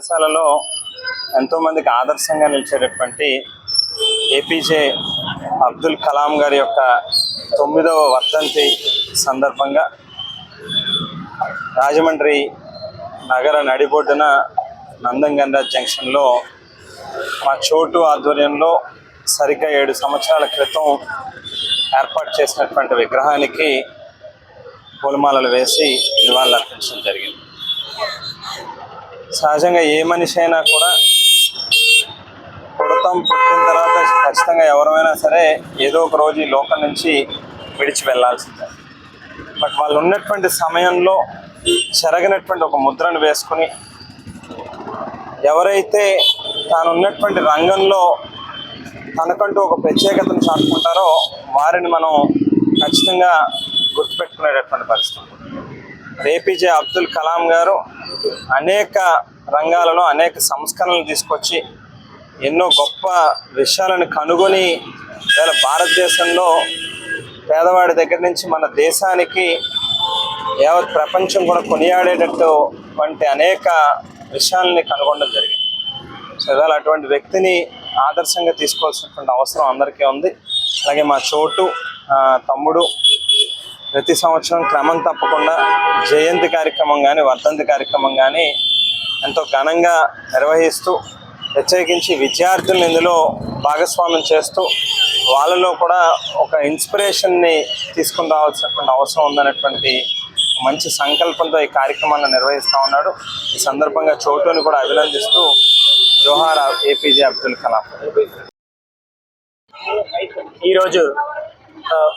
దేశాలలో ఎంతోమందికి ఆదర్శంగా నిలిచేటటువంటి ఏపీజే అబ్దుల్ కలాం గారి యొక్క తొమ్మిదవ వర్ధంతి సందర్భంగా రాజమండ్రి నగర నడిబొడ్డున నందంగండ్ర జంక్షన్లో మా చోటు ఆధ్వర్యంలో సరిగ్గా ఏడు సంవత్సరాల క్రితం ఏర్పాటు చేసినటువంటి విగ్రహానికి పూలమాలలు వేసి నివాళులు అర్పించడం జరిగింది. సహజంగా ఏ మనిషి అయినా కూడా పుడతాం పుట్టిన తర్వాత ఖచ్చితంగా ఎవరైనా సరే ఏదో ఒక రోజు ఈ లోకం నుంచి విడిచి వెళ్ళాల్సిందే బట్ వాళ్ళు ఉన్నటువంటి సమయంలో చెరగినటువంటి ఒక ముద్రను వేసుకుని ఎవరైతే తాను ఉన్నటువంటి రంగంలో తనకంటూ ఒక ప్రత్యేకతను చాటుకుంటారో వారిని మనం ఖచ్చితంగా గుర్తుపెట్టుకునేటటువంటి పరిస్థితి. ఏపీజే అబ్దుల్ కలాం గారు అనేక రంగాలలో అనేక సంస్కరణలు తీసుకొచ్చి ఎన్నో గొప్ప విషయాలను కనుగొని ఇవాళ భారతదేశంలో పేదవాడి దగ్గర నుంచి మన దేశానికి యావత్ ప్రపంచం కూడా కొనియాడేటట్టు వంటి అనేక విషయాలని కనుగొనడం జరిగింది. సో ఇవాళ అటువంటి వ్యక్తిని ఆదర్శంగా తీసుకోవాల్సినటువంటి అవసరం అందరికీ ఉంది. అలాగే మా చోటు తమ్ముడు ప్రతి సంవత్సరం క్రమం తప్పకుండా జయంతి కార్యక్రమం కానీ వర్ధంతి కార్యక్రమం కానీ ఎంతో ఘనంగా నిర్వహిస్తూ ప్రత్యేకించి విద్యార్థులను ఇందులో భాగస్వామ్యం చేస్తూ వాళ్ళలో కూడా ఒక ఇన్స్పిరేషన్ని తీసుకుని రావాల్సినటువంటి అవసరం ఉందనేటువంటి మంచి సంకల్పంతో ఈ కార్యక్రమాన్ని నిర్వహిస్తూ ఉన్నాడు. ఈ సందర్భంగా చోటుని కూడా అభినందిస్తూ జోహార్ ఏపీజే అబ్దుల్ కలాం. ఈరోజు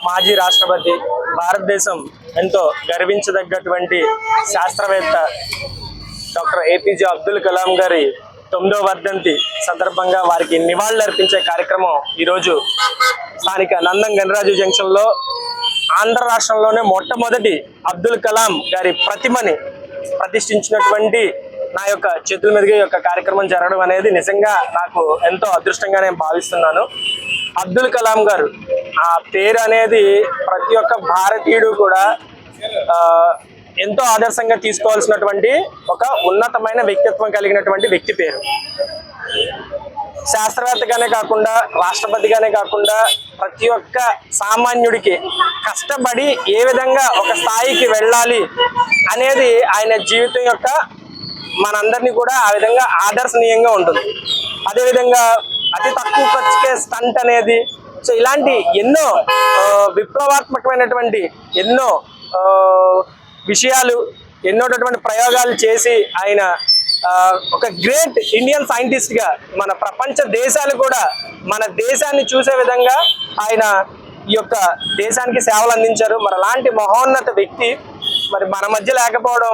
మాజీ రాష్ట్రపతి భారతదేశం ఎంతో గర్వించదగ్గటువంటి శాస్త్రవేత్త డాక్టర్ ఏపీజే అబ్దుల్ కలాం గారి తొమ్మిదవ వర్ధంతి సందర్భంగా వారికి నివాళులు అర్పించే కార్యక్రమం ఈరోజు స్థానిక నందం గణరాజు జంక్షన్లో ఆంధ్ర రాష్ట్రంలోనే మొట్టమొదటి అబ్దుల్ కలాం గారి ప్రతిమని ప్రతిష్ఠించినటువంటి నా యొక్క చేతుల మీదుగా యొక్క కార్యక్రమం జరగడం అనేది నిజంగా నాకు ఎంతో అదృష్టంగా నేను భావిస్తున్నాను. అబ్దుల్ కలాం గారు ఆ పేరు అనేది ప్రతి ఒక్క భారతీయుడు కూడా ఎంతో ఆదర్శంగా తీసుకోవాల్సినటువంటి ఒక ఉన్నతమైన వ్యక్తిత్వం కలిగినటువంటి వ్యక్తి పేరు. శాస్త్రవేత్తగానే కాకుండా రాష్ట్రపతిగానే కాకుండా ప్రతి ఒక్క సామాన్యుడికి కష్టపడి ఏ విధంగా ఒక స్థాయికి వెళ్ళాలి అనేది ఆయన జీవితం యొక్క మనందరినీ కూడా ఆ విధంగా ఆదర్శనీయంగా ఉంటుంది. అదేవిధంగా అతి తక్కువ ఖర్చుకే స్టంట్ అనేది సో ఇలాంటి ఎన్నో విప్లవాత్మకమైనటువంటి ఎన్నో విషయాలు ఎన్నోటటువంటి ప్రయోగాలు చేసి ఆయన ఒక గ్రేట్ ఇండియన్ సైంటిస్ట్గా మన ప్రపంచ దేశాలు కూడా మన దేశాన్ని చూసే విధంగా ఆయన ఈ యొక్క దేశానికి సేవలు అందించారు. మరి అలాంటి మహోన్నత వ్యక్తి మరి మన మధ్య లేకపోవడం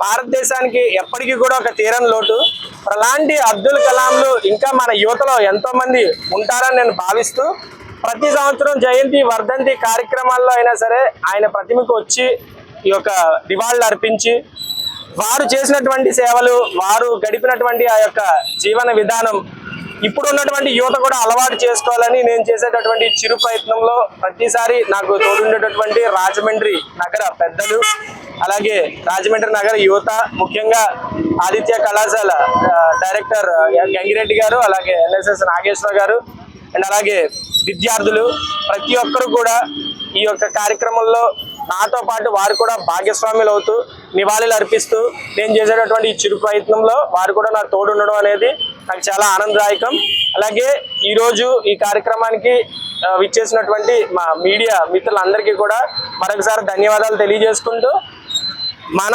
భారతదేశానికి ఎప్పటికీ కూడా ఒక తీరం లోటు. మరి అలాంటి అబ్దుల్ కలాంలు ఇంకా మన యువతలో ఎంతోమంది ఉంటారని నేను భావిస్తూ ప్రతి సంవత్సరం జయంతి వర్ధంతి కార్యక్రమాల్లో అయినా సరే ఆయన ప్రతిమకు వచ్చి ఈ యొక్క నివాళులు అర్పించి వారు చేసినటువంటి సేవలు వారు గడిపినటువంటి ఆ యొక్క జీవన విధానం ఇప్పుడు ఉన్నటువంటి యువత కూడా అలవాటు చేసుకోవాలని నేను చేసేటటువంటి చిరు ప్రయత్నంలో ప్రతిసారి నాకు తోడుండేటటువంటి రాజమండ్రి నగర పెద్దలు అలాగే రాజమండ్రి నగర యువత ముఖ్యంగా ఆదిత్య కళాశాల డైరెక్టర్ గంగిరెడ్డి గారు అలాగే ఎన్ఎస్ఎస్ నాగేశ్వర గారు అండ్ అలాగే విద్యార్థులు ప్రతి ఒక్కరు కూడా ఈ యొక్క కార్యక్రమంలో నాతో పాటు వారు కూడా భాగస్వాములు అవుతూ నివాళులు అర్పిస్తూ నేను చేసేటటువంటి ఈ చిరు ప్రయత్నంలో వారు కూడా నాకు తోడు ఉండడం అనేది నాకు చాలా ఆనందదాయకం. అలాగే ఈరోజు ఈ కార్యక్రమానికి విచ్చేసినటువంటి మా మీడియా మిత్రులందరికీ కూడా మరొకసారి ధన్యవాదాలు తెలియజేసుకుంటూ మన